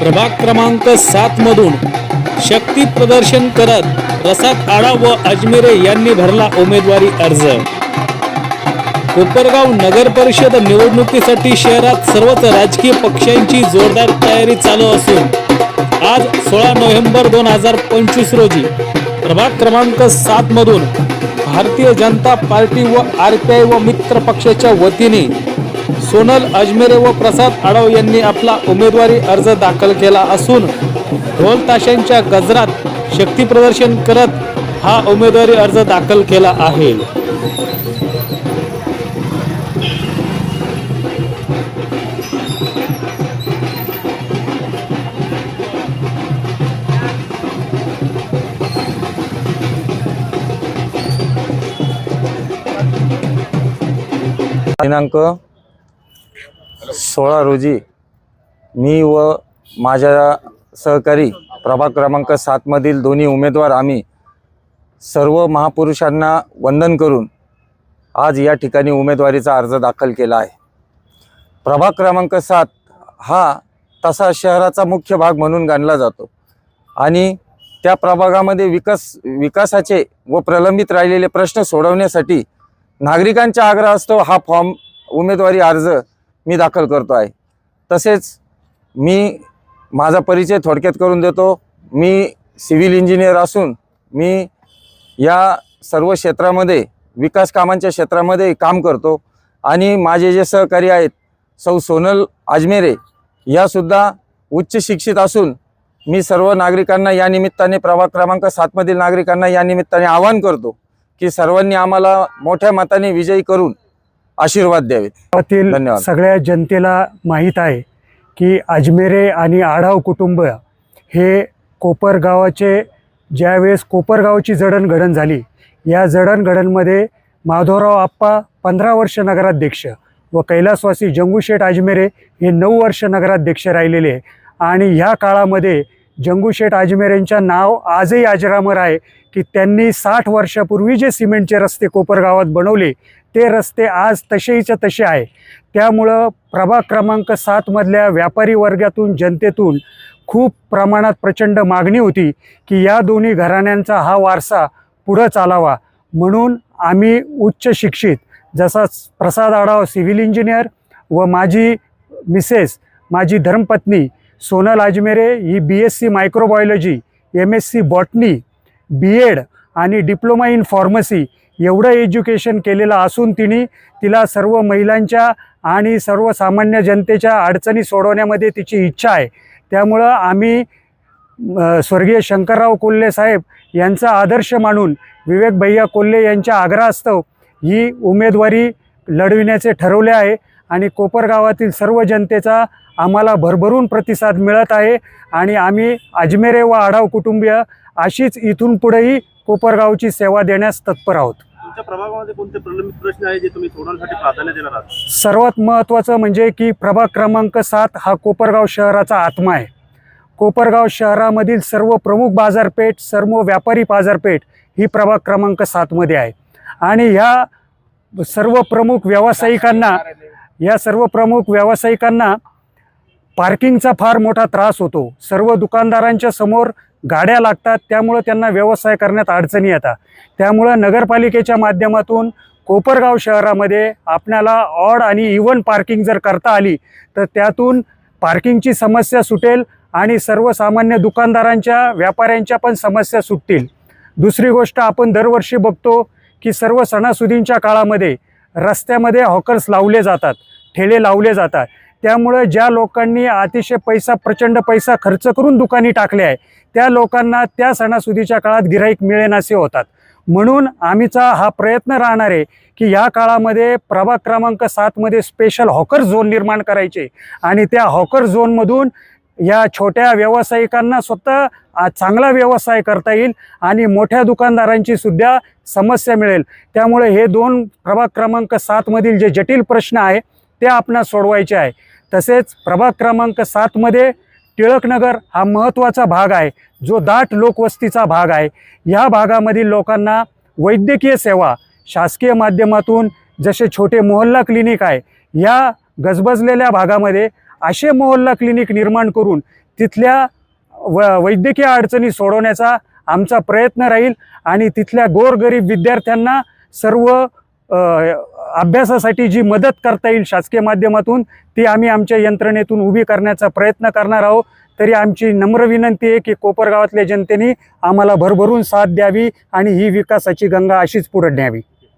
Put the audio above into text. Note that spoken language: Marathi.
प्रभाग क्रमांक सात मधून शक्ती प्रदर्शन करत प्रसाद आडा व अजमेरे यांनी भरला उमेदवारी अर्ज. कोपरगाव नगर परिषद निवडणुकीसाठी शहरात सर्वच राजकीय पक्षांची जोरदार तयारी चालू असून आज सोळा नोव्हेंबर दोन हजार पंचवीस रोजी प्रभाग क्रमांक सात मधून भारतीय जनता पार्टी व आर पी आय व मित्र पक्षाच्या वतीने सोनल अजमेरे व प्रसाद आडव यांनी आपला उमेदवारी अर्ज दाखल केला असून ढोल ताशांच्या गजरात शक्ती प्रदर्शन करत हा उमेदवारी अर्ज दाखल केला आहे. दिनांक सोळा रोजी मी व माझ्या सहकारी प्रभाग क्रमांक सातमधील दोन्ही उमेदवार आम्ही सर्व महापुरुषांना वंदन करून आज या ठिकाणी उमेदवारीचा अर्ज दाखल केला आहे. प्रभाग क्रमांक सात हा तसा शहराचा मुख्य भाग म्हणून गणला जातो आणि त्या प्रभागामध्ये विकास विकासाचे व प्रलंबित राहिलेले प्रश्न सोडवण्यासाठी नागरिकांच्या आग्रहास्तव हा फॉर्म उमेदवारी अर्ज मी दाखल करतो आहे. तसेच मी माझा परिचय थोडक्यात करून देतो. मी सिव्हिल इंजिनियर असून मी या सर्व क्षेत्रामध्ये विकास कामांच्या क्षेत्रामध्ये काम करतो. आणि माझे जे सहकारी आहेत सौ सोनल आजमेरे यासुद्धा उच्च शिक्षित असून मी सर्व नागरिकांना या निमित्ताने प्रभाग क्रमांक सातमधील नागरिकांना या निमित्ताने आवाहन करतो की सर्वांनी आम्हाला मोठ्या मताने विजयी करून आशीर्वाद द्यावेत. गावातील धन्यवाद. सगळ्या जनतेला माहीत आहे की अजमेरे आणि आढाव कुटुंब हे कोपर गावाचे ज्यावेळेस कोपरगावची जडणघडण झाली या जडणघडणमध्ये माधवराव आप्पा पंधरा वर्ष नगराध्यक्ष व कैलासवासी जंगूशेठ अजमेरे हे नऊ वर्ष नगराध्यक्ष राहिलेले. आणि ह्या काळामध्ये जंगूशेठ अजमेरेंच्या नाव आजही अजरामर आहे. की त्यांनी साठ वर्षापूर्वी जे सिमेंटचे रस्ते कोपरगावात बनवले ते रस्ते आज तसेच्या तसे आहे. त्यामुळं प्रभाग क्रमांक सातमधल्या व्यापारी वर्गातून जनतेतून खूप प्रमाणात प्रचंड मागणी होती की या दोन्ही घराण्यांचा हा वारसा पुढं चालावा. म्हणून आम्ही उच्च शिक्षित जसा प्रसाद आढाव सिव्हिल इंजिनियर व माझी मिसेस माझी धर्मपत्नी सोनल अजमेरे ही B S C microbiology M S C botany B Ed आणि डिप्लोमा इन फार्मसी एवढं एज्युकेशन केलेलं असून तिने तिला सर्व महिलांच्या आणि सर्वसामान्य जनतेच्या अडचणी सोडवण्यामध्ये तिची इच्छा आहे. त्यामुळं आम्ही स्वर्गीय शंकरराव कोल्हे साहेब यांचा आदर्श मानून विवेक भैया कोल्हे यांच्या आग्रहास्तव ही उमेदवारी लढविण्याचे ठरवले आहे. आणि कोपरगावातील सर्व जनतेचा आम्हाला भरभरून प्रतिसाद मिळत आहे. आणि आम्ही अजमेरे व आढाव कुटुंबीय अशीच इथून पुढेही कोपरगावची सेवा देण्यास तत्पर आहोत. सर्वात महत्त्वाचं म्हणजे की प्रभाग क्रमांक सात हा कोपरगाव शहराचा आत्मा आहे. कोपरगाव शहरामधील सर्व प्रमुख बाजारपेठ सर्व व्यापारी बाजारपेठ ही प्रभाग क्रमांक सातमध्ये आहे. आणि ह्या सर्व प्रमुख व्यावसायिकांना या सर्व प्रमुख व्यावसायिकांना पार्किंगचा फार मोठा त्रास होतो. सर्व दुकानदारांच्या समोर गाड्या लागतात त्यामुळं त्यांना व्यवसाय करण्यात अडचणी येतात. त्यामुळं नगरपालिकेच्या माध्यमातून कोपरगाव शहरामध्ये आपल्याला ऑड आणि इवन पार्किंग जर करता आली तर त्यातून पार्किंगची समस्या सुटेल आणि सर्वसामान्य दुकानदारांच्या व्यापाऱ्यांच्या पण समस्या सुटतील. दुसरी गोष्ट आपण दरवर्षी बघतो की सर्व सणासुदींच्या काळामध्ये रस्त्यामध्ये हॉकर्स लावले जातात ठेले लावले जातात. त्यामुळं ज्या लोकांनी अतिशय पैसा प्रचंड पैसा खर्च करून दुकानी टाकले आहे त्या लोकांना त्या सणासुदीच्या काळात गिराईक मिळेनासे होतात. म्हणून आम्हीचा हा प्रयत्न राहणार आहे की या काळामध्ये प्रभाग क्रमांक सातमध्ये स्पेशल हॉकर झोन निर्माण करायचे आणि त्या हॉकर झोनमधून या छोट्या व्यावसायिकांना स्वतः चांगला व्यवसाय करता येईल आणि मोठ्या दुकानदारांची सुद्धा समस्या मिळेल. त्यामुळे हे दोन प्रभाग क्रमांक सातमधील जे जटिल प्रश्न आहे ते आपणास सोडवायचे आहे. तसेच प्रभाग क्रमांक सातमध्ये टिळकनगर हा महत्त्वाचा भाग आहे जो दाट लोकवस्तीचा भाग आहे. ह्या भागामधील लोकांना वैद्यकीय सेवा शासकीय माध्यमातून जसे छोटे मोहल्ला क्लिनिक आहे या गजबजलेल्या भागामध्ये असे मोहल्ला क्लिनिक निर्माण करून तिथल्या व वैद्यकीय अडचणी सोडवण्याचा आमचा प्रयत्न राहील आणि तिथल्या गोरगरीब विद्यार्थ्यांना सर्व अभ्यासासाठी जी मदत करता येईल शासकीय माध्यमातून ती आम्ही आमच्या यंत्रणेतून उभी करण्याचा प्रयत्न करणार आहोत. तरी आमची नम्र विनंती आहे की कोपरगावातल्या जनतेने आम्हाला भरभरून साथ द्यावी आणि ही विकासाची गंगा अशीच पुढे न्यावी.